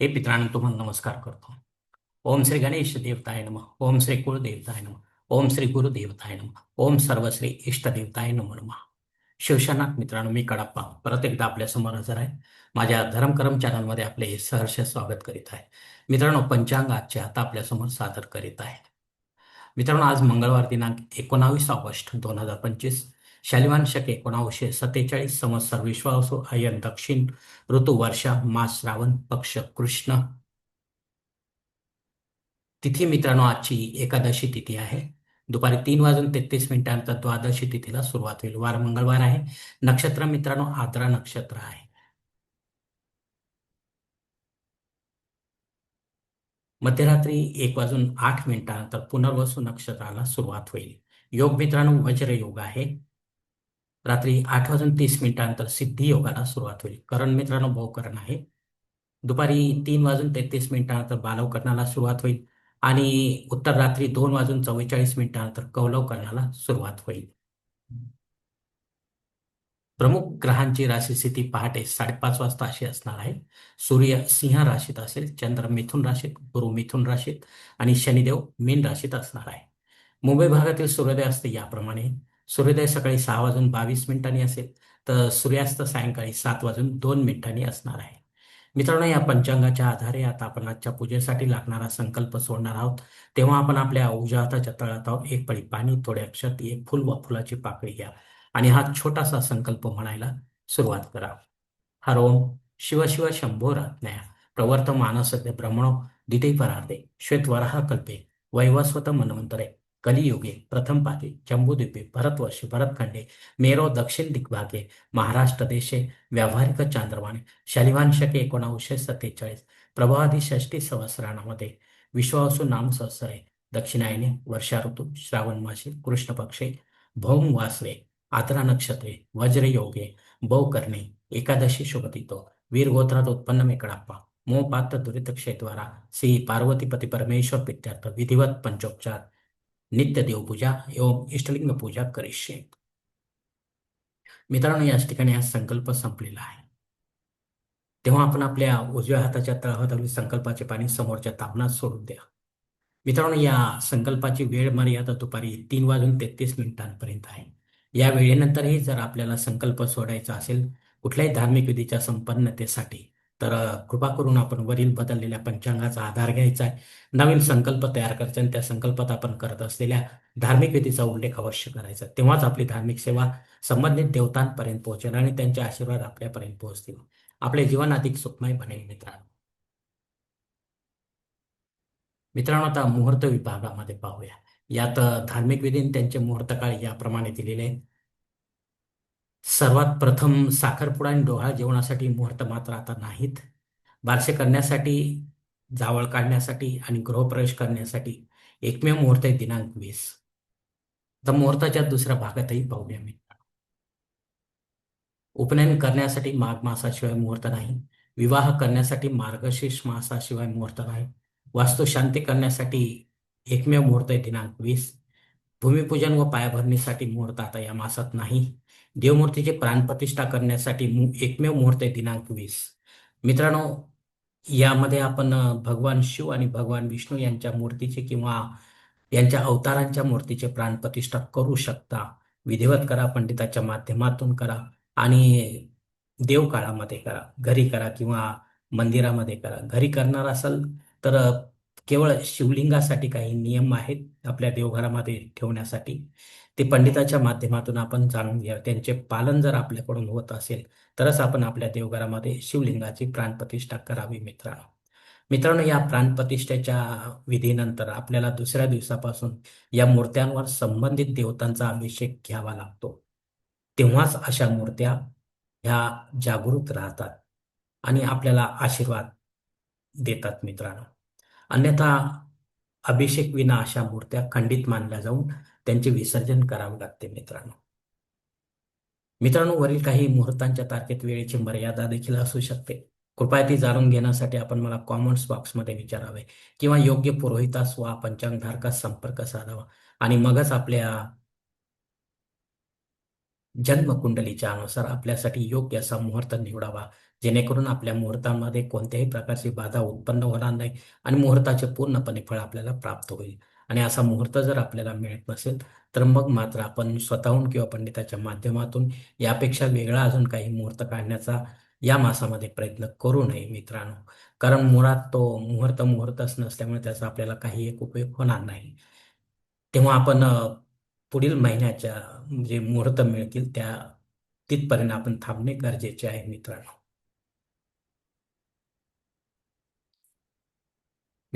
हे पितरांनो तुम्हाला नमस्कार करतो. ओम श्री गणेश देवताय नम ओम श्री कुलदेवताय नम ओम श्री गुरुदेवताय नम ओम सर्वश्री इष्टदेवताय नम नम. शिवशनाथ मित्रांनो मी कडाप्पा परत एकदा आपल्यासमोर हजर आहे. माझ्या धर्मकरम चॅनलमध्ये आपले सहर्ष स्वागत करीत आहे. मित्रांनो पंचांग आजच्या आता आपल्यासमोर सादर करीत आहे. मित्रांनो आज मंगळवार दिनांक एकोणावीस ऑगस्ट दोन हजार पंचवीस शालिवान शके एकोणावीसशे सत्तेचाळीस संवत्सर विश्वासो अयन दक्षिण ऋतू वर्षा मास श्रावण पक्ष कृष्ण. तिथी मित्रांनो आजची एकादशी तिथी आहे. दुपारी तीन वाजून तेहतीस मिनिटांनंतर द्वादशी तिथीला सुरुवात होईल. वार मंगळवार आहे. नक्षत्र मित्रांनो आद्रा नक्षत्र आहे. मध्यरात्री एक वाजून आठ मिनिटानंतर पुनर्वसू नक्षत्राला सुरुवात होईल. योग मित्रांनो वज्र योग आहे. रात्री आठ वाजून तीस मिनिटानंतर सिद्धी योगाला सुरुवात होईल. करण मित्रांनो बहुकरण आहे. दुपारी तीन वाजून तेहतीस मिनिटानंतर बालवकरणाला सुरुवात होईल आणि उत्तर रात्री दोन वाजून चव्वेचाळीस मिनिटानंतर कौलवकरणाला सुरुवात होईल. प्रमुख ग्रहांची राशी स्थिती पहाटे साडेपाच वाजता अशी असणार आहे. सूर्य सिंह राशीत असेल चंद्र मिथुन राशीत गुरु मिथुन राशीत आणि शनिदेव मीन राशीत असणार आहे. मुंबई भागातील सूर्योदय असते याप्रमाणे सूर्योदय सकाळी सहा वाजून बावीस मिनिटांनी असेल तर सूर्यास्त सायंकाळी सात वाजून दोन मिनिटांनी असणार आहे. मित्रांनो या पंचांगाच्या आधारे आता आपण आजच्या पूजेसाठी लागणारा संकल्प सोडणार आहोत. तेव्हा आपण आपल्या ऊर्जा हाताच्या तळात आहोत. एक पळी पाणी थोडे अक्षत एक फुल व फुलाची पाकळी घ्या. आणि हा छोटासा संकल्प म्हणायला सुरुवात करा. हर ओम शिव शिव शंभो रत्नया. प्रवर्त मानसद्य ब्रह्मणो दिते परार्धे श्वेतवराह कल्पे वैवस्वत मनवंतरे. कलियुगे प्रथम पादे जम्बूद्वीपे भरतवर्षे भरतखंडे मेरो दक्षिण दिग्भागे महाराष्ट्र देशे व्यावहारिक चांद्रवाणे शलिवांशके एकोणावीसशे सत्तेचाळीस प्रभावादी षष्टी सहस्राणामध्ये विश्वासू नाम सहस्रे दक्षिणायने वर्षा ऋतू श्रावण मासे कृष्ण पक्षे भौम वासवे आत्रा नक्षत्रे वज्रयोगे बौकर्णे एकादशी शुभतितो वीरगोत्रात उत्पन्न मेकडाप्पा मोपात्र दुरित क्षेद्वारा श्री पार्वतीपती परमेश्वर पित्यार्थ विधिवत पंचोपचार नित्य देवपूजा एवं इष्टलिंग पूजा करिष्ये. मित्रांनो याच ठिकाणी हा संकल्प संपलेला आहे. तेव्हा आपण आपल्या उजव्या हाताच्या तळहातावरील संकल्पाचे पाणी समोरच्या तापणात सोडून द्या. मित्रांनो या संकल्पाची वेळ मर्यादा दुपारी तीन वाजून तेहतीस मिनिटांपर्यंत आहे. या वेळेनंतरही जर आपल्याला संकल्प सोडायचा असेल कुठल्याही धार्मिक विधीच्या संपन्नतेसाठी तर कृपा करून आपण वरील बदललेल्या पंचांगाचा आधार घ्यायचा आहे. नवीन संकल्प तयार करायचा आणि त्या संकल्पात आपण करत असलेल्या धार्मिक विधीचा उल्लेख अवश्य करायचा तेव्हाच आपली धार्मिक सेवा संबंधित देवतांपर्यंत पोहोचेल आणि त्यांचे आशीर्वाद आपल्यापर्यंत पोहोचतील. आपले जीवन अधिक सुखमय बनेल मित्रांनो. मित्रांनो आता मुहूर्त विभागामध्ये पाहूया. यात धार्मिक विधी त्यांचे मुहूर्त काळ याप्रमाणे दिलेले सर्वात प्रथम साखरपुडा आणि डोहाळ जेवणासाठी मुहूर्त मात्र आता नाहीत. बारसे करण्यासाठी जावळ काढण्यासाठी आणि गृहप्रवेश करण्यासाठी एकमेव मुहूर्त आहे दिनांक वीस. तर मुहूर्ताच्या दुसऱ्या भागातही पाहूया मी. उपनयन करण्यासाठी माघ मासाशिवाय मुहूर्त नाही. विवाह करण्यासाठी मार्गशीर्ष मासाशिवाय मुहूर्त नाही. वास्तुशांती करण्यासाठी एकमेव मुहूर्त आहे दिनांक वीस. भूमिपूजन व पायाभरणीसाठी मुहूर्त आता या मासात नाही. देवमूर्तीची प्राणप्रतिष्ठा करण्यासाठी एकमेव मुहूर्त आहे दिनांक वीस. मित्रांनो यामध्ये आपण भगवान शिव आणि भगवान विष्णू यांच्या मूर्तीचे किंवा यांच्या अवतारांच्या मूर्तीचे प्राणप्रतिष्ठा करू शकता. विधिवत करा पंडिताच्या माध्यमातून करा आणि देवकाळामध्ये करा. घरी करा किंवा मंदिरामध्ये करा. घरी करणार असाल तर केवळ शिवलिंगासाठी काही नियम आहेत आपल्या देवघरामध्ये ठेवण्यासाठी. ते पंडिताच्या माध्यमातून आपण जाणून घ्या. त्यांचे पालन जर आपल्याकडून होत असेल तरच आपण आपल्या देवघरामध्ये शिवलिंगाची प्राणप्रतिष्ठा करावी मित्रांनो. मित्रांनो या प्राणप्रतिष्ठेच्या विधीनंतर आपल्याला दुसऱ्या दिवसापासून या मूर्त्यांवर संबंधित देवतांचा अभिषेक घ्यावा लागतो. तेव्हाच अशा मूर्त्या ह्या जागृत राहतात आणि आपल्याला आशीर्वाद देतात मित्रांनो. अन्यथा अभिषेक विना अशा मूर्त्या खंडित मानल्या जाऊन त्यांचे विसर्जन करावे लागते मित्रांनो. मित्रांनो वरील काही मुहूर्तांच्या तारखेत वेळेची मर्यादा देखील असू शकते. कृपया ती जाणून घेण्यासाठी आपण मला कॉमेंट्स बॉक्समध्ये विचारावे किंवा योग्य पुरोहितास वा पंचांगधारकास संपर्क साधावा आणि मगच आपल्या जन्मकुंडलीच्या अनुसार आपल्यासाठी योग्य असा मुहूर्त निवडावा. जेणेकरून आपल्या मुहूर्तामध्ये कोणत्याही प्रकारची बाधा उत्पन्न होणार नाही आणि मुहूर्ताचे पूर्णपणे फळ आपल्याला प्राप्त होईल. आणि असा मुहूर्त जर आपल्याला मिळत नसेल तर मग मात्र आपण स्वतःहून किंवा पंडिताच्या माध्यमातून यापेक्षा वेगळा अजून काही मुहूर्त काढण्याचा या मासामध्ये प्रयत्न करू नये मित्रांनो. कारण मुळात तो मुहूर्त मुहूर्तच नसल्यामुळे त्याचा आपल्याला काही एक उपयोग होणार नाही. तेव्हा आपण पुढील महिन्याच्या जे मुहूर्त मिळतील त्या तिथपर्यंत आपण थांबणे गरजेचे आहे मित्रांनो.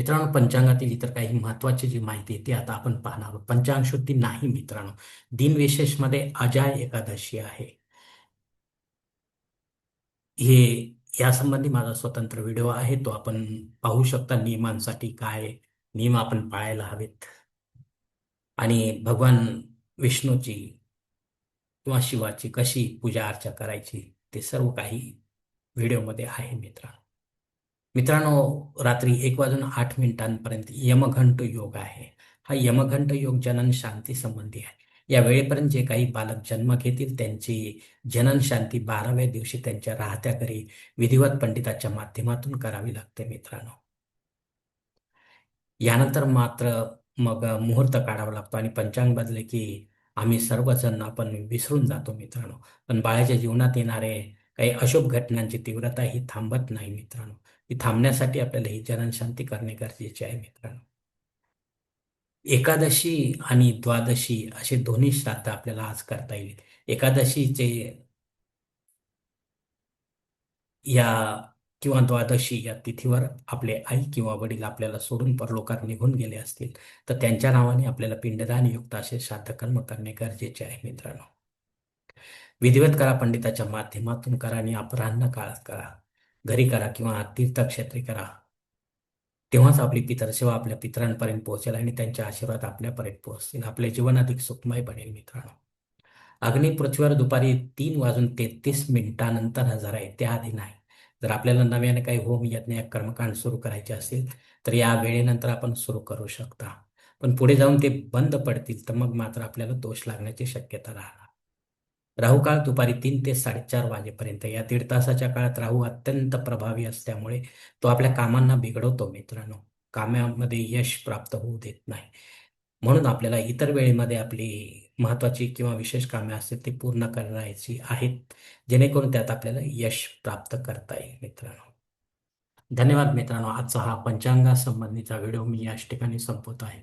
मित्रांनो पंचांगातील इतर काही महत्वाची जी माहिती आहे ती आता आपण पाहणार आहोत. पंचांग शुद्धी नाही मित्रांनो. दिनविशेषमध्ये अजाय एकादशी आहे. हे यासंबंधी माझा स्वतंत्र व्हिडिओ आहे. तो आपण पाहू शकता नियमांसाठी काय नियम आपण पाळायला हवेत. आणि भगवान विष्णूची किंवा शिवाची कशी पूजा अर्चा करायची ते सर्व काही व्हिडिओमध्ये आहे मित्रांनो. मित्रांनो रात्री एक वाजून आठ मिनिटांपर्यंत यमघंट योग आहे. हा यमघंट योग जनन शांती संबंधी आहे. या वेळेपर्यंत जे काही बालक जन्म घेतील त्यांची जनन शांती बाराव्या दिवशी त्यांच्या राहत्या घरी विधिवत पंडिताच्या माध्यमातून करावी लागते मित्रांनो. यानंतर मात्र मग मुहूर्त काढावा लागतो आणि पंचांग बदले की आम्ही सर्वजण आपण विसरून जातो मित्रांनो. पण बाळाच्या जीवनात येणारे काही अशुभ घटनांची तीव्रता ही थांबत नाही मित्रांनो. ती थांबण्यासाठी आपल्याला ही जननशांती करणे गरजेचे आहे मित्रांनो. एकादशी आणि द्वादशी असे दोन्ही श्राद्ध आपल्याला आज करता येईल. एकादशीचे या किंवा द्वादशी या तिथीवर आपले आई किंवा वडील आपल्याला सोडून परलोकात निघून गेले असतील तर त्यांच्या नावाने आपल्याला पिंडदान युक्त असे श्राद्ध कर्म करणे गरजेचे आहे मित्रांनो. विधिवत करा पंडिताच्या माध्यमातून करा आणि अपराह्न काळात करा. घरी करा किंवा तीर्थक्षेत्री करा. तेव्हाच आपली पितरसेवा आपल्या पितरांपर्यंत पोहोचेल आणि त्यांचे आशीर्वाद आपल्यापर्यंत पोहोचतील. आपले जीवन अधिक सुखमय बनेल मित्रांनो. अग्नी पृथ्वीवर दुपारी तीन वाजून तेहतीस मिनिटानंतर हजर आहे त्याआधी नाही. जर आपल्याला नव्याने काही होम यज्ञ कर्मकांड सुरू करायचे असेल तर या वेळेनंतर आपण सुरू करू शकता. पण पुढे जाऊन ते बंद पडतील तर मग मात्र आपल्याला दोष लागण्याची शक्यता राहणार. राहू काळ दुपारी तीन ते साडेचार वाजेपर्यंत. या दीड तासाच्या काळात राहू अत्यंत प्रभावी असल्यामुळे तो आपल्या कामांना बिघडवतो मित्रांनो. कामामध्ये यश प्राप्त होऊ देत नाही. म्हणून आपल्याला इतर वेळेमध्ये आपली महत्वाची किंवा विशेष कामे असतील ती पूर्ण करायची आहेत जेणेकरून त्यात आपल्याला यश प्राप्त करता येईल मित्रांनो. धन्यवाद मित्रांनो. आजचा हा पंचांगासंबंधीचा व्हिडिओ मी याच ठिकाणी संपवत आहे.